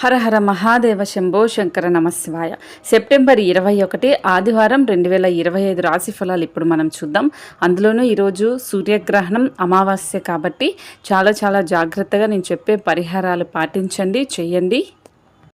హర హర మహాదేవ శంభో శంకర నమశివాయ సెప్టెంబర్ ఇరవై ఒకటి ఆదివారం రెండు వేల ఇరవై ఐదు రాశి ఫలాలు ఇప్పుడు మనం చూద్దాం. అందులోనూ ఈరోజు సూర్యగ్రహణం అమావాస్య కాబట్టి చాలా చాలా జాగ్రత్తగా నేను చెప్పే పరిహారాలు పాటించండి చేయండి.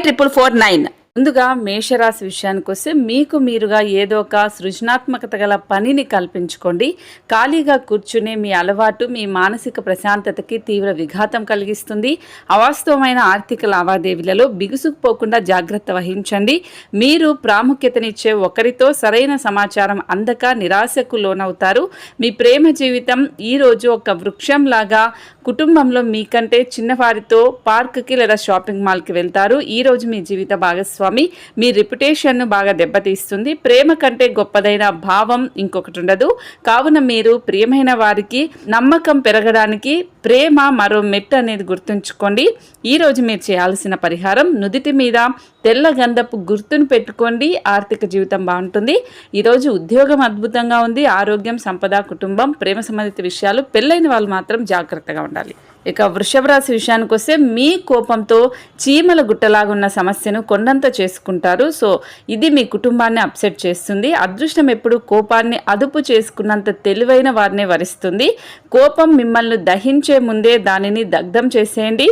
triple four nine ముందుగా మేషరాశి విషయానికి వస్తే మీకు మీరుగా ఏదో ఒక సృజనాత్మకత గల పనిని కల్పించుకోండి. ఖాళీగా కూర్చునే మీ అలవాటు మీ మానసిక ప్రశాంతతకి తీవ్ర విఘాతం కలిగిస్తుంది. అవాస్తవమైన ఆర్థిక లావాదేవీలలో బిగుసుకుపోకుండా జాగ్రత్త వహించండి. మీరు ప్రాముఖ్యతనిచ్చే ఒకరితో సరైన సమాచారం అందక నిరాశకు లోనవుతారు. మీ ప్రేమ జీవితం ఈరోజు ఒక వృక్షంలాగా కుటుంబంలో మీకంటే చిన్నవారితో పార్క్కి లేదా షాపింగ్ మాల్కి వెళ్తారు. ఈరోజు మీ జీవిత భాగస్వామి స్వామి మీ రిప్యుటేషన్ను బాగా దెబ్బతీస్తుంది. ప్రేమ కంటే గొప్పదైన భావం ఇంకొకటి ఉండదు కావున మీరు ప్రియమైన వారికి నమ్మకం పెరగడానికి ప్రేమ మరో మెట్టు అనేది గుర్తుంచుకోండి. ఈరోజు మీరు చేయాల్సిన పరిహారం నుదిటి మీద తెల్ల గంధపు గుర్తును పెట్టుకోండి. ఆర్థిక జీవితం బాగుంటుంది. ఈరోజు ఉద్యోగం అద్భుతంగా ఉంది. ఆరోగ్యం సంపద కుటుంబం ప్రేమ సంబంధిత విషయాలు పెళ్ళైన వాళ్ళు మాత్రం జాగ్రత్తగా ఉండాలి. ఇక వృషభ రాశి విషయానికి వస్తే మీ కోపంతో చీమల గుట్టలాగున్న సమస్యను కొండంత చేసుకుంటారు. సో ఇది మీ కుటుంబాన్ని అప్సెట్ చేస్తుంది. అదృష్టం ఎప్పుడు కోపాన్ని అదుపు చేసుకున్నంత తెలివైన వారిని వరిస్తుంది. కోపం మిమ్మల్ని దహించే ముందే దానిని దగ్ధం చేసేయండి.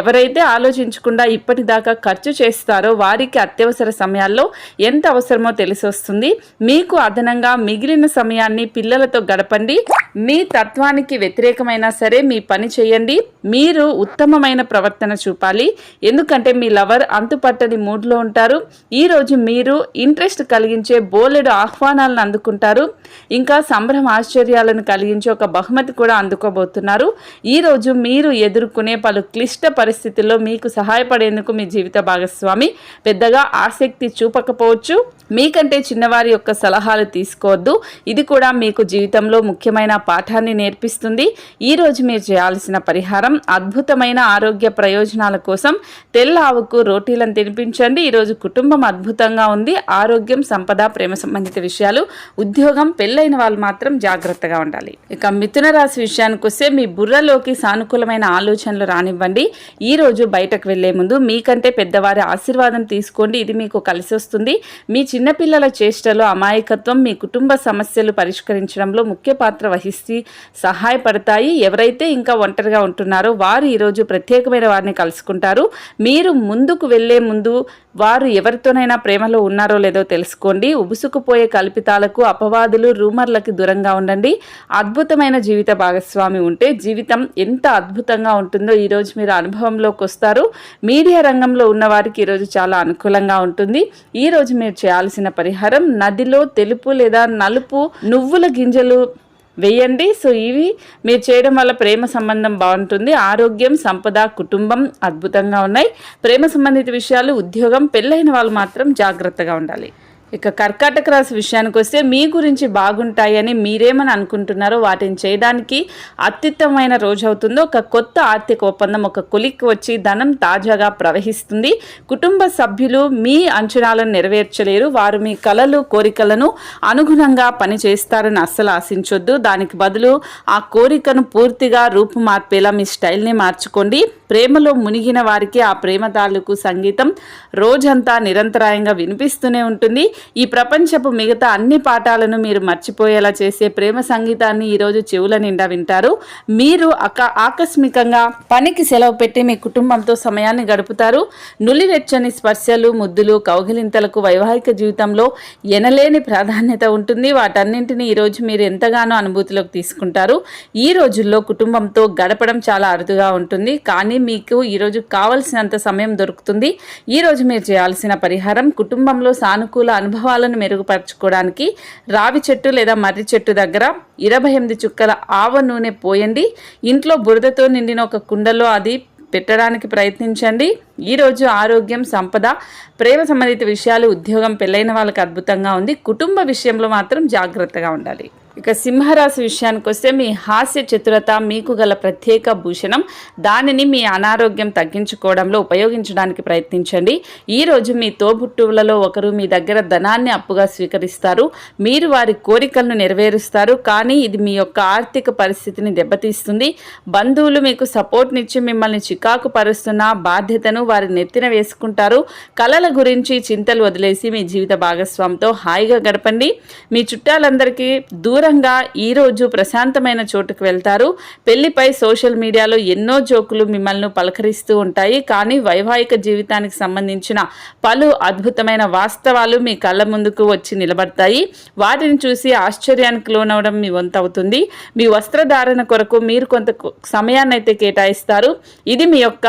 ఎవరైతే ఆలోచించకుండా ఇప్పటిదాకా ఖర్చు చేస్తారో వారికి అత్యవసర సమయాల్లో ఎంత అవసరమో తెలిసి వస్తుంది. మీకు అదనంగా మిగిలిన సమయాన్ని పిల్లలతో గడపండి. మీ తత్వానికి వ్యతిరేకమైనా సరే మీ పని చేయండి. మీరు ఉత్తమమైన ప్రవర్తన చూపాలి. ఎందుకంటే మీ లవర్ అంతుపట్టని మూడ్లో ఉంటారు. ఈరోజు మీరు ఇంట్రెస్ట్ కలిగించే బోలెడు ఆహ్వానాలను అందుకుంటారు. ఇంకా సంభ్రమ ఆశ్చర్యాలను కలిగించే ఒక బహుమతి కూడా అందుకోబోతున్నారు. ఈరోజు మీరు ఎదుర్కొనే పలు క్లిష్ట పరిస్థితుల్లో మీకు సహాయపడేందుకు మీ జీవిత భాగస్వామి పెద్దగా ఆసక్తి చూపకపోవచ్చు. మీకంటే చిన్నవారి యొక్క సలహాలు తీసుకోవద్దు. ఇది కూడా మీకు జీవితంలో ముఖ్యమైన పాఠాన్ని నేర్పిస్తుంది. ఈరోజు మీరు చేయాల్సిన పరిహారం అద్భుతమైన ఆరోగ్య ప్రయోజనాల కోసం తెల్ల ఆవుకు రోటీలను తినిపించండి. ఈరోజు కుటుంబం అద్భుతంగా ఉంది. ఆరోగ్యం సంపద ప్రేమ సంబంధిత విషయాలు ఉద్యోగం పెళ్ళైన వాళ్ళు మాత్రం జాగ్రత్తగా ఉండాలి. ఇక మిథున రాశి విషయానికి వస్తే మీ బుర్రలోకి సానుకూలమైన ఆలోచనలు రానివ్వండి. ఈ రోజు బయటకు వెళ్ళే ముందు మీకంటే పెద్దవారి ఆశీర్వాదం తీసుకోండి. ఇది మీకు కలిసి వస్తుంది మీ చిన్నపిల్లల చేష్టలో అమాయకత్వం మీ కుటుంబ సమస్యలు పరిష్కరించడంలో ముఖ్య పాత్ర వహిస్తూ సహాయపడతాయి. ఎవరైతే ఇంకా ఒంటరిగా ఉంటున్నారో వారు ఈరోజు ప్రత్యేకమైన వారిని కలుసుకుంటారు. మీరు ముందుకు వెళ్ళే ముందు వారు ఎవరితోనైనా ప్రేమలో ఉన్నారో లేదో తెలుసుకోండి. ఉబుసుకుపోయే కల్పితాలకు అపవాదులు రూమర్లకు దూరంగా ఉండండి. అద్భుతమైన జీవిత భాగస్వామి ఉంటే జీవితం ఎంత అద్భుతంగా ఉంటుందో ఈరోజు మీరు అనుభవంలోకి వస్తారు మీడియా రంగంలో ఉన్న వారికి ఈరోజు చాలా అనుకూలంగా ఉంటుంది. ఈరోజు మీరు చేయాల్సిన పరిహారం నదిలో తెలుపు లేదా నలుపు నువ్వుల గింజలు వేయండి. సో ఇవి మీరు చేయడం వల్ల ప్రేమ సంబంధం బాగుంటుంది. ఆరోగ్యం సంపద కుటుంబం అద్భుతంగా ఉన్నాయి. ప్రేమ సంబంధిత విషయాలు ఉద్యోగం పెళ్ళైన వాళ్ళు మాత్రం జాగ్రత్తగా ఉండాలి. ఇక కర్కాటక రాశి విషయానికి వస్తే మీ గురించి బాగుంటాయని మీరేమని అనుకుంటున్నారో వాటిని చేయడానికి అత్యుత్తమైన రోజు అవుతుందో ఒక కొత్త ఆర్థిక ఒప్పందం ఒక కొలిక్కి వచ్చి ధనం తాజాగా ప్రవహిస్తుంది. కుటుంబ సభ్యులు మీ అంచనాలను నెరవేర్చలేరు. వారు మీ కలలు కోరికలను అనుగుణంగా పని చేస్తారని అస్సలు ఆశించొద్దు. దానికి బదులు ఆ కోరికను పూర్తిగా రూపు మార్పేలా మీ స్టైల్ని మార్చుకోండి. ప్రేమలో మునిగిన వారికి ఆ ప్రేమ తాలూకు సంగీతం రోజంతా నిరంతరాయంగా వినిపిస్తూనే ఉంటుంది. ఈ ప్రపంచపు మిగతా అన్ని పాఠాలను మీరు మర్చిపోయేలా చేసే ప్రేమ సంగీతాన్ని ఈరోజు చెవుల నిండా వింటారు. మీరు అక ఆకస్మికంగా పనికి సెలవు పెట్టి మీ కుటుంబంతో సమయాన్ని గడుపుతారు. నులివెచ్చని స్పర్శలు ముద్దులు కౌగిలింతలకు వైవాహిక జీవితంలో ఎనలేని ప్రాధాన్యత ఉంటుంది. వాటన్నింటినీ ఈరోజు మీరు ఎంతగానో అనుభూతిలోకి తీసుకుంటారు. ఈ రోజుల్లో కుటుంబంతో గడపడం చాలా అరుదుగా ఉంటుంది. కానీ మీకు ఈరోజు కావలసినంత సమయం దొరుకుతుంది. ఈరోజు మీరు చేయాల్సిన పరిహారం కుటుంబంలో సానుకూల అను అనుభవాలను మెరుగుపరచుకోవడానికి రావి చెట్టు లేదా మర్రి చెట్టు దగ్గర ఇరవై ఎనిమిది చుక్కల ఆవ నూనె పోయండి. ఇంట్లో బురదతో నిండిన ఒక కుండలో అది పెట్టడానికి ప్రయత్నించండి. ఈరోజు ఆరోగ్యం సంపద ప్రేమ సంబంధిత విషయాలు ఉద్యోగం పెళ్ళైన వాళ్ళకి అద్భుతంగా ఉంది. కుటుంబ విషయంలో మాత్రం జాగ్రత్తగా ఉండాలి. ఇక సింహరాశి విషయానికి వస్తే మీ హాస్య చతురత మీకు గల ప్రత్యేక భూషణం. దానిని మీ అనారోగ్యం తగ్గించుకోవడంలో ఉపయోగించడానికి ప్రయత్నించండి. ఈరోజు మీ తోబుట్టువులలో ఒకరు మీ దగ్గర ధనాన్ని అప్పుగా స్వీకరిస్తారు. మీరు వారి కోరికలను నెరవేరుస్తారు. కానీ ఇది మీ యొక్క ఆర్థిక పరిస్థితిని దెబ్బతీస్తుంది. బంధువులు మీకు సపోర్ట్నిచ్చి మిమ్మల్ని చికాకు పరుస్తున్న బాధ్యతను వారి నెత్తిన వేసుకుంటారు. కళల గురించి చింతలు వదిలేసి మీ జీవిత భాగస్వామితో హాయిగా గడపండి. మీ చుట్టాలందరికీ దూరంగా ఈరోజు ప్రశాంతమైన చోటుకు వెళ్తారు. పెళ్ళిపై సోషల్ మీడియాలో ఎన్నో జోకులు మిమ్మల్ని పలకరిస్తూ ఉంటాయి. కానీ వైవాహిక జీవితానికి సంబంధించిన పలు అద్భుతమైన వాస్తవాలు మీ కళ్ళ ముందుకు వచ్చి నిలబడతాయి. వాటిని చూసి ఆశ్చర్యానికి లోనవడం మీ వంతవుతుంది మీ వస్త్రధారణ కొరకు మీరు కొంత సమయాన్ని అయితే కేటాయిస్తారు. ఇది మీ యొక్క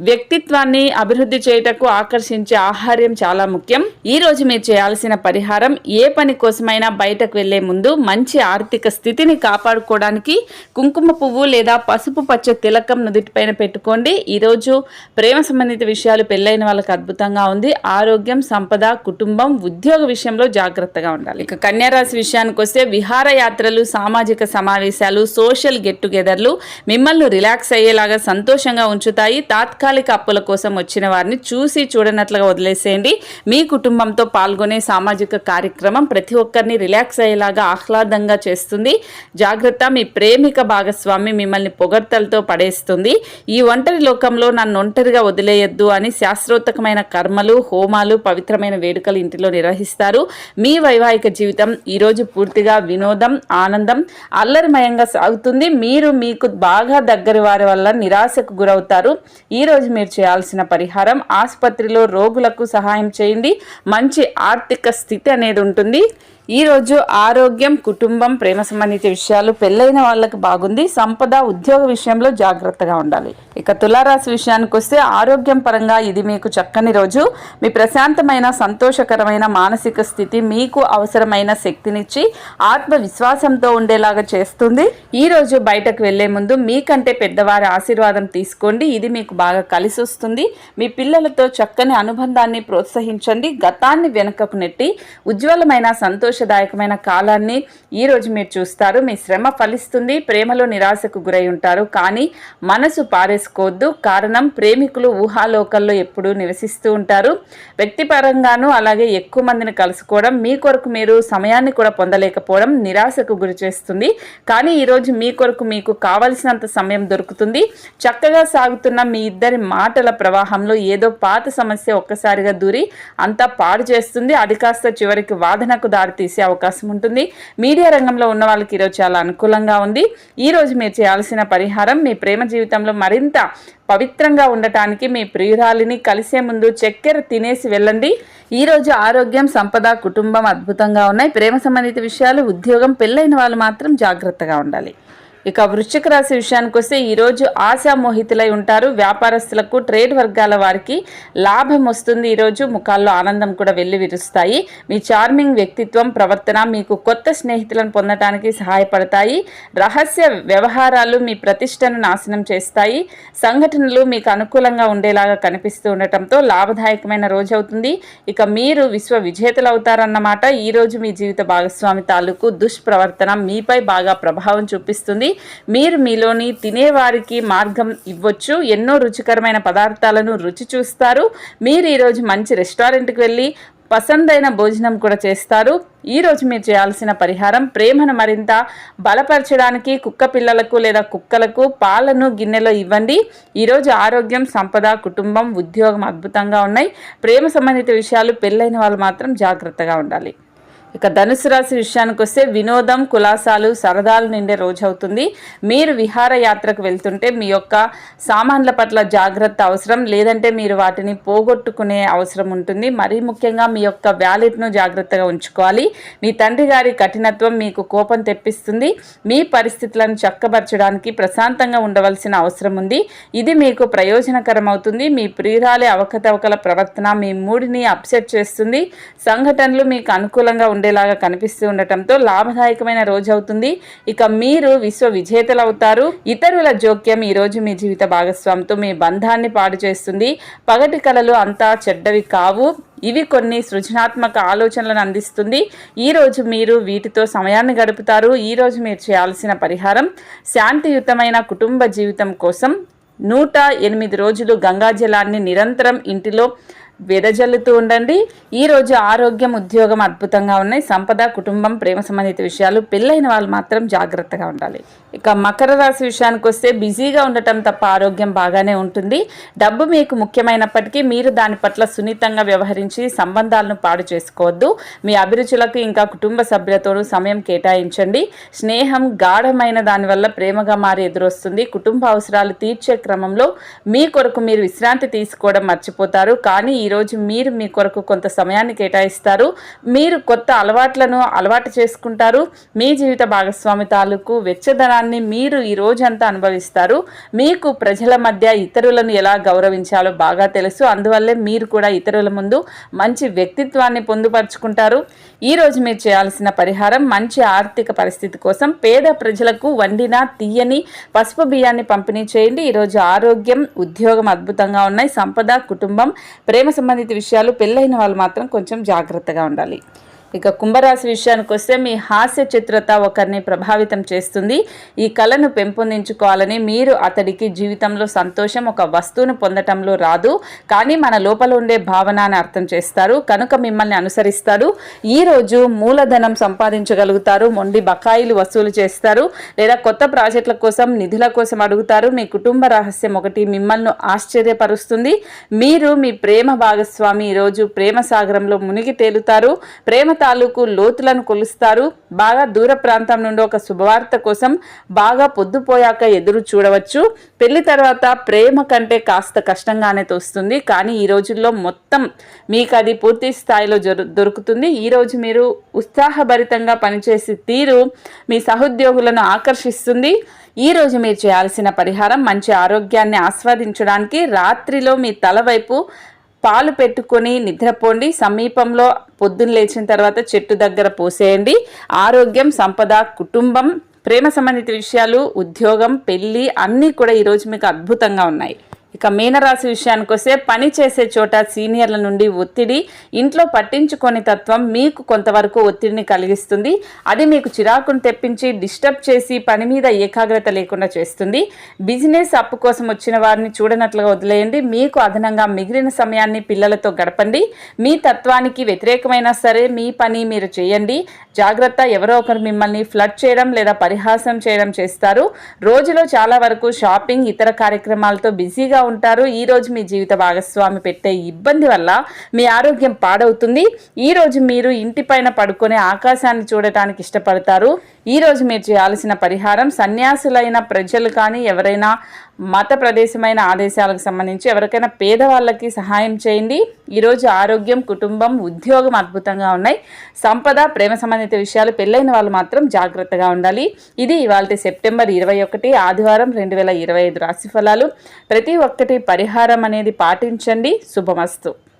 వ్యక్తిత్వాన్ని అభివృద్ధి చేయుటకు ఆకర్షించే ఆహార్యం చాలా ముఖ్యం. ఈ రోజు మీరు చేయాల్సిన పరిహారం ఏ పని కోసమైనా బయటకు వెళ్ళే ముందు మంచి ఆర్థిక స్థితిని కాపాడుకోవడానికి కుంకుమ పువ్వు లేదా పసుపు పచ్చ తిలకం నుదుటిపైన పెట్టుకోండి. ఈరోజు ప్రేమ సంబంధిత విషయాలు పెళ్ళైన వాళ్ళకి అద్భుతంగా ఉంది. ఆరోగ్యం సంపద కుటుంబం ఉద్యోగ విషయంలో జాగ్రత్తగా ఉండాలి. ఇక కన్యారాశి విషయానికి వస్తే విహారయాత్రలు సామాజిక సమావేశాలు సోషల్ గెట్ టుగెదర్లు మిమ్మల్ని రిలాక్స్ అయ్యేలాగా సంతోషంగా ఉంచుతాయి. తాత్కాలిక అప్పుల కోసం వచ్చిన వారిని చూసి చూడనట్లుగా వదిలేసేయండి. మీ కుటుంబంతో పాల్గొనే సామాజిక కార్యక్రమం ప్రతి ఒక్కరిని రిలాక్స్ అయ్యేలాగా ఆహ్లాదంగా చేస్తుంది. జాగ్రత్త మీ ప్రేమిక భాగస్వామి మిమ్మల్ని పొగడ్తలతో పడేస్తుంది. ఈ ఒంటరి లోకంలో నన్ను ఒంటరిగా వదిలేయొద్దు అని శాస్త్రోత్తకమైన కర్మలు హోమాలు పవిత్రమైన వేడుకలు ఇంటిలో నిర్వహిస్తారు. మీ వైవాహిక జీవితం ఈరోజు పూర్తిగా వినోదం ఆనందం అల్లరిమయంగా సాగుతుంది. మీరు మీకు బాగా దగ్గర వారి వల్ల నిరాశకు గురవుతారు. ఈరోజు మీరు చేయాల్సిన పరిహారం ఆసుపత్రిలో రోగులకు సహాయం చేయండి. మంచి ఆర్థిక స్థితి అనేది ఉంటుంది. ఈరోజు ఆరోగ్యం కుటుంబం ప్రేమ సంబంధిత విషయాలు పెళ్ళైన వాళ్ళకి బాగుంది. సంపద ఉద్యోగ విషయంలో జాగ్రత్తగా ఉండాలి. ఇక తులారాశి విషయానికి వస్తే ఆరోగ్యం పరంగా ఇది మీకు చక్కని రోజు. మీ ప్రశాంతమైన సంతోషకరమైన మానసిక స్థితి మీకు అవసరమైన శక్తినిచ్చి ఆత్మవిశ్వాసంతో ఉండేలాగా చేస్తుంది. ఈ రోజు బయటకు వెళ్ళే ముందు మీకంటే పెద్దవారి ఆశీర్వాదం తీసుకోండి. ఇది మీకు బాగా కలిసి వస్తుంది. మీ పిల్లలతో చక్కని అనుబంధాన్ని ప్రోత్సహించండి. గతాన్ని వెనుకకు నెట్టి ఉజ్వలమైన సంతోషదాయకమైన కాలాన్ని ఈ రోజు మీరు చూస్తారు. మీ శ్రమ ఫలిస్తుంది. ప్రేమలో నిరాశకు గురై ఉంటారు. కానీ మనసు చేసుకోవద్దు. కారణం ప్రేమికులు ఊహాలోకల్లో ఎప్పుడూ నివసిస్తూ ఉంటారు. వ్యక్తిపరంగాను అలాగే ఎక్కువ మందిని కలుసుకోవడం మీ కొరకు మీరు సమయాన్ని కూడా పొందలేకపోవడం నిరాశకు గురి చేస్తుంది. కానీ ఈరోజు మీ కొరకు మీకు కావలసినంత సమయం దొరుకుతుంది. చక్కగా సాగుతున్న మీ ఇద్దరి మాటల ప్రవాహంలో ఏదో పాత సమస్య ఒక్కసారిగా దూరి అంతా పాడు చేస్తుంది. అది కాస్త చివరికి వాదనకు దారితీసే అవకాశం ఉంటుంది. మీడియా రంగంలో ఉన్న వాళ్ళకి ఈరోజు చాలా అనుకూలంగా ఉంది. ఈరోజు మీరు చేయాల్సిన పరిహారం మీ ప్రేమ జీవితంలో మరింత పవిత్రంగా ఉండటానికి మీ ప్రియురాలిని కలిసే ముందు చక్కెర తినేసి వెళ్ళండి. ఈ రోజు ఆరోగ్యం సంపద కుటుంబం అద్భుతంగా ఉన్నాయి. ప్రేమ సంబంధిత విషయాలు ఉద్యోగం పెళ్ళైన వాళ్ళు మాత్రం జాగ్రత్తగా ఉండాలి. ఇక వృశ్చిక రాశి విషయానికి వస్తే ఈరోజు ఆశామోహితులై ఉంటారు. వ్యాపారస్తులకు ట్రేడ్ వర్గాల వారికి లాభం వస్తుంది. ఈరోజు ముఖాల్లో ఆనందం కూడా వెళ్ళి విరుస్తాయి. మీ చార్మింగ్ వ్యక్తిత్వం ప్రవర్తన మీకు కొత్త స్నేహితులను పొందటానికి సహాయపడతాయి. రహస్య వ్యవహారాలు మీ ప్రతిష్టను నాశనం చేస్తాయి. సంఘటనలు మీకు అనుకూలంగా ఉండేలాగా కనిపిస్తూ ఉండటంతో లాభదాయకమైన రోజు అవుతుంది. ఇక మీరు విశ్వ విజేతలు అవుతారన్నమాట ఈరోజు మీ జీవిత భాగస్వామి తాలూకు దుష్ప్రవర్తన మీపై బాగా ప్రభావం చూపిస్తుంది. మీరు మీలోని తినేవారికి మార్గం ఇవ్వచ్చు. ఎన్నో రుచికరమైన పదార్థాలను రుచి చూస్తారు. మీరు ఈరోజు మంచి రెస్టారెంట్కి వెళ్ళి పసందైన భోజనం కూడా చేస్తారు. ఈరోజు మీరు చేయాల్సిన పరిహారం ప్రేమను మరింత బలపరచడానికి కుక్క పిల్లలకు లేదా కుక్కలకు పాలను గిన్నెలో ఇవ్వండి. ఈరోజు ఆరోగ్యం సంపద కుటుంబం ఉద్యోగం అద్భుతంగా ఉన్నాయి. ప్రేమ సంబంధిత విషయాలు పెళ్ళైన వాళ్ళు మాత్రం జాగ్రత్తగా ఉండాలి. ఇక ధనుసు రాశి విషయానికి వస్తే వినోదం కులాసాలు సరదాలు నిండే రోజు అవుతుంది మీరు విహారయాత్రకు వెళ్తుంటే మీ యొక్క సామాన్ల పట్ల జాగ్రత్త అవసరం లేదంటే మీరు వాటిని పోగొట్టుకునే అవసరం ఉంటుంది. మరీ ముఖ్యంగా మీ యొక్క వ్యాలెట్ను జాగ్రత్తగా ఉంచుకోవాలి. మీ తండ్రి గారి కఠినత్వం మీకు కోపం తెప్పిస్తుంది. మీ పరిస్థితులను చక్కబరచడానికి ప్రశాంతంగా ఉండవలసిన అవసరం ఉంది. ఇది మీకు ప్రయోజనకరం అవుతుంది మీ ప్రియురాలి అవకతవకల ప్రవర్తన మీ మూడిని అప్సెట్ చేస్తుంది. సంఘటనలు మీకు అనుకూలంగా ఉండే ఉండేలాగా కనిపిస్తూ ఉండటంతో లాభదాయకమైన రోజు అవుతుంది. ఇక మీరు విశ్వ విజేతలు అవుతారు. ఇతరుల జోక్యం ఈ రోజు మీ జీవిత భాగస్వామితో మీ బంధాన్ని పాడు చేస్తుంది. పగటి కళలు అంతా చెడ్డవి కావు. ఇవి కొన్ని సృజనాత్మక ఆలోచనలను అందిస్తుంది. ఈ రోజు మీరు వీటితో సమయాన్ని గడుపుతారు. ఈ రోజు మీరు చేయాల్సిన పరిహారం శాంతియుతమైన కుటుంబ జీవితం కోసం నూట ఎనిమిది రోజులు గంగాజలాన్ని నిరంతరం ఇంటిలో వెదజల్లుతూ ఉండండి. ఈ రోజు ఆరోగ్యం ఉద్యోగం అద్భుతంగా ఉన్నాయి. సంపద కుటుంబం ప్రేమ సంబంధిత విషయాలు పెళ్ళైన వాళ్ళు మాత్రం జాగ్రత్తగా ఉండాలి. ఇక మకర రాశి విషయానికి వస్తే బిజీగా ఉండటం తప్ప ఆరోగ్యం బాగానే ఉంటుంది. డబ్బు మీకు ముఖ్యమైనప్పటికీ మీరు దాని పట్ల సున్నితంగా వ్యవహరించి సంబంధాలను పాడు చేసుకోవద్దు. మీ అభిరుచులకు ఇంకా కుటుంబ సభ్యులతోనూ సమయం కేటాయించండి. స్నేహం గాఢమైన దానివల్ల ప్రేమగా మారి ఎదురొస్తుంది. కుటుంబ అవసరాలు తీర్చే క్రమంలో మీ కొరకు మీరు విశ్రాంతి తీసుకోవడం మర్చిపోతారు. కానీ ఈరోజు మీరు మీ కొరకు కొంత సమయాన్ని కేటాయిస్తారు. మీరు కొత్త అలవాట్లను అలవాటు చేసుకుంటారు. మీ జీవిత భాగస్వామి తాలూకు వెచ్చదనాన్ని మీరు ఈ రోజంతా అనుభవిస్తారు. మీకు ప్రజల మధ్య ఇతరులను ఎలా గౌరవించాలో బాగా తెలుసు. అందువల్లే మీరు కూడా ఇతరుల ముందు మంచి వ్యక్తిత్వాన్ని పొందుపరుచుకుంటారు. ఈ రోజు మీరు చేయాల్సిన పరిహారం మంచి ఆర్థిక పరిస్థితి కోసం పేద ప్రజలకు వండిన తీయని పసుపు బియ్యాన్ని పంపిణీ చేయండి. ఈరోజు ఆరోగ్యం ఉద్యోగం అద్భుతంగా ఉన్నాయి. సంపద కుటుంబం ప్రేమ సంబంధిత విషయాలు పెళ్ళైన వాళ్ళు మాత్రం కొంచెం జాగ్రత్తగా ఉండాలి. ఇక కుంభరాశి విషయానికి వస్తే మీ హాస్య చిత్రత ఒకరిని ప్రభావితం చేస్తుంది. ఈ కళను పెంపొందించుకోవాలని మీరు అతడికి జీవితంలో సంతోషం ఒక వస్తువును పొందటంలో రాదు. కానీ మన లోపల ఉండే భావన అని అర్థం చేస్తారు. కనుక మిమ్మల్ని అనుసరిస్తారు. ఈ రోజు మూలధనం సంపాదించగలుగుతారు. మొండి బకాయిలు వసూలు చేస్తారు. లేదా కొత్త ప్రాజెక్టుల కోసం నిధుల కోసం అడుగుతారు. మీ కుటుంబ రహస్యం ఒకటి మిమ్మల్ని ఆశ్చర్యపరుస్తుంది. మీరు మీ ప్రేమ భాగస్వామి. ఈరోజు ప్రేమ సాగరంలో మునిగి తేలుతారు. ప్రేమ తాలూకు లోతులను కొలుస్తారు. బాగా దూర ప్రాంతం నుండి ఒక శుభవార్త కోసం బాగా పొద్దుపోయాక ఎదురు చూడవచ్చు. పెళ్ళి తర్వాత ప్రేమ కంటే కాస్త కష్టంగానే తోస్తుంది. కానీ ఈ రోజుల్లో మొత్తం మీకు అది పూర్తి స్థాయిలో దొరుకుతుంది. ఈ రోజు మీరు ఉత్సాహభరితంగా పనిచేసే తీరు మీ సహోద్యోగులను ఆకర్షిస్తుంది. ఈ రోజు మీరు చేయాల్సిన పరిహారం మంచి ఆరోగ్యాన్ని ఆస్వాదించడానికి రాత్రిలో మీ తల వైపు పాలు పెట్టుకొని నిద్రపోండి. సమీపంలో పొద్దున్న లేచిన తర్వాత చెట్టు దగ్గర పోసేయండి. ఆరోగ్యం సంపద కుటుంబం ప్రేమ సంబంధిత విషయాలు ఉద్యోగం పెళ్ళి అన్నీ కూడా ఈరోజు మీకు అద్భుతంగా ఉన్నాయి. ఇక మీనరాశి విషయానికి వస్తే పని చేసే చోట సీనియర్ల నుండి ఒత్తిడి ఇంట్లో పట్టించుకొని తత్వం మీకు కొంతవరకు ఒత్తిడిని కలిగిస్తుంది. అది మీకు చిరాకును తెప్పించి డిస్టర్బ్ చేసి పని మీద ఏకాగ్రత లేకుండా చేస్తుంది. బిజినెస్ అప్పు కోసం వచ్చిన వారిని చూడనట్లుగా వదిలేయండి. మీకు అదనంగా మిగిలిన సమయాన్ని పిల్లలతో గడపండి. మీ తత్వానికి వ్యతిరేకమైనా సరే మీ పని మీరు చేయండి. జాగ్రత్త ఎవరో ఒకరు మిమ్మల్ని ఫ్లడ్ చేయడం లేదా పరిహాసం చేయడం చేస్తారు. రోజులో చాలా వరకు షాపింగ్ ఇతర కార్యక్రమాలతో బిజీగా ఉంటారు. ఈ రోజు మీ జీవిత భాగస్వామి పెట్టే ఇబ్బంది వల్ల మీ ఆరోగ్యం పాడవుతుంది. ఈ రోజు మీరు ఇంటిపైన పడుకునే ఆకాశాన్ని చూడటానికి ఇష్టపడతారు. ఈ రోజు మీరు చేయాల్సిన పరిహారం సన్యాసులైన ప్రజలు కానీ ఎవరైనా మత ప్రదేశమైన ఆదేశాలకు సంబంధించి ఎవరికైనా పేదవాళ్ళకి సహాయం చేయండి. ఈరోజు ఆరోగ్యం కుటుంబం ఉద్యోగం అద్భుతంగా ఉన్నాయి. సంపద ప్రేమ సంబంధిత విషయాలు పెళ్ళైన వాళ్ళు మాత్రం జాగ్రత్తగా ఉండాలి. ఇది ఇవాళ సెప్టెంబర్ ఇరవై ఒకటి ఆదివారం రెండు వేల ఇరవై ఐదు రాశిఫలాలు ప్రతి ఒక్కటి పరిహారం అనేది పాటించండి. శుభమస్తు.